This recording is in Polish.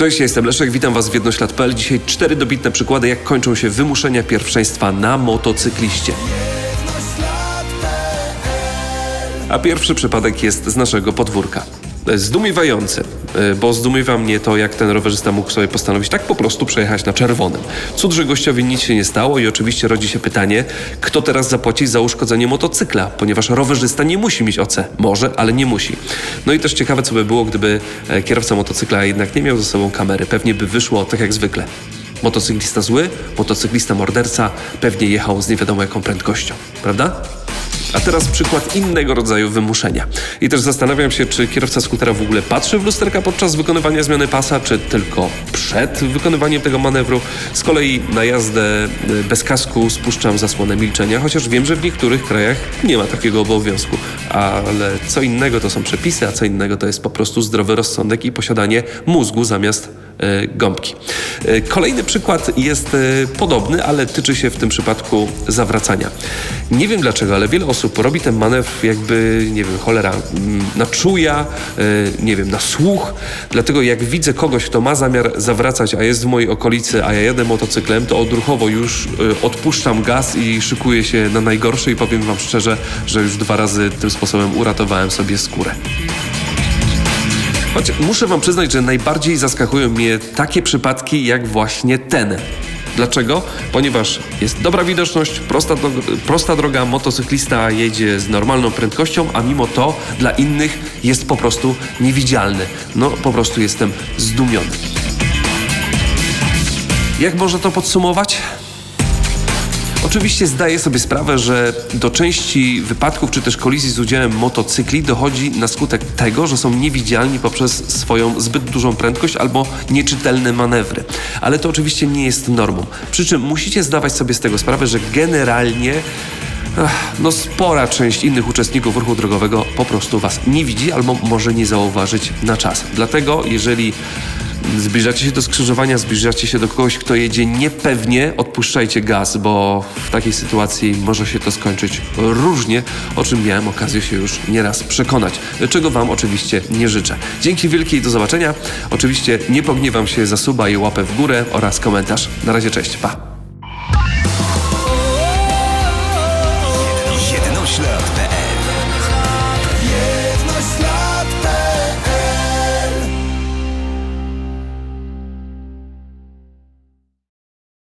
Cześć, ja jestem Leszek, witam Was w jednoślad.pl. Dzisiaj cztery dobitne przykłady, jak kończą się wymuszenia pierwszeństwa na motocykliście. A pierwszy przypadek jest z naszego podwórka. Zdumiewający, y, bo zdumiewa mnie to, jak ten rowerzysta mógł sobie postanowić tak po prostu przejechać na czerwonym. Cud, że gościowi nic się nie stało i oczywiście rodzi się pytanie, kto teraz zapłaci za uszkodzenie motocykla, ponieważ rowerzysta nie musi mieć OC. Może, ale nie musi. No i też ciekawe, co by było, gdyby e, kierowca motocykla jednak nie miał ze sobą kamery. Pewnie by wyszło tak jak zwykle. Motocyklista zły, motocyklista morderca, pewnie jechał z nie wiadomo jaką prędkością, prawda? A teraz przykład innego rodzaju wymuszenia. I też zastanawiam się, czy kierowca skutera w ogóle patrzy w lusterka podczas wykonywania zmiany pasa, czy tylko przed wykonywaniem tego manewru. Z kolei na jazdę y, bez kasku spuszczam zasłonę milczenia, chociaż wiem, że w niektórych krajach nie ma takiego obowiązku. Ale co innego to są przepisy, a co innego to jest po prostu zdrowy rozsądek i posiadanie mózgu zamiast gąbki. Y, Kolejny przykład jest y, podobny, ale tyczy się w tym przypadku zawracania. Nie wiem dlaczego, ale wiele osób robi ten manewr jakby, nie wiem, cholera, mm, na czuja, nie wiem, na słuch. Dlatego jak widzę kogoś, kto ma zamiar zawracać, a jest w mojej okolicy, a ja jadę motocyklem, to odruchowo już odpuszczam gaz i szykuję się na najgorsze i powiem wam szczerze, że już dwa razy tym sposobem uratowałem sobie skórę. Choć muszę wam przyznać, że najbardziej zaskakują mnie takie przypadki jak właśnie ten. Dlaczego? Ponieważ jest dobra widoczność, prosta, dro- prosta droga, motocyklista jedzie z normalną prędkością, a mimo to dla innych jest po prostu niewidzialny. No po prostu jestem zdumiony. Jak można to podsumować? Oczywiście zdaję sobie sprawę, że do części wypadków czy też kolizji z udziałem motocykli dochodzi na skutek tego, że są niewidzialni poprzez swoją zbyt dużą prędkość albo nieczytelne manewry. Ale to oczywiście nie jest normą. Przy czym musicie zdawać sobie z tego sprawę, że generalnie no spora część innych uczestników ruchu drogowego po prostu was nie widzi albo może nie zauważyć na czas. Dlatego jeżeli zbliżacie się do skrzyżowania, zbliżacie się do kogoś, kto jedzie niepewnie, odpuszczajcie gaz, bo w takiej sytuacji może się to skończyć różnie, o czym miałem okazję się już nieraz przekonać, czego Wam oczywiście nie życzę. Dzięki wielkie i do zobaczenia. Oczywiście nie pogniewam się za suba i łapę w górę oraz komentarz. Na razie, cześć, pa!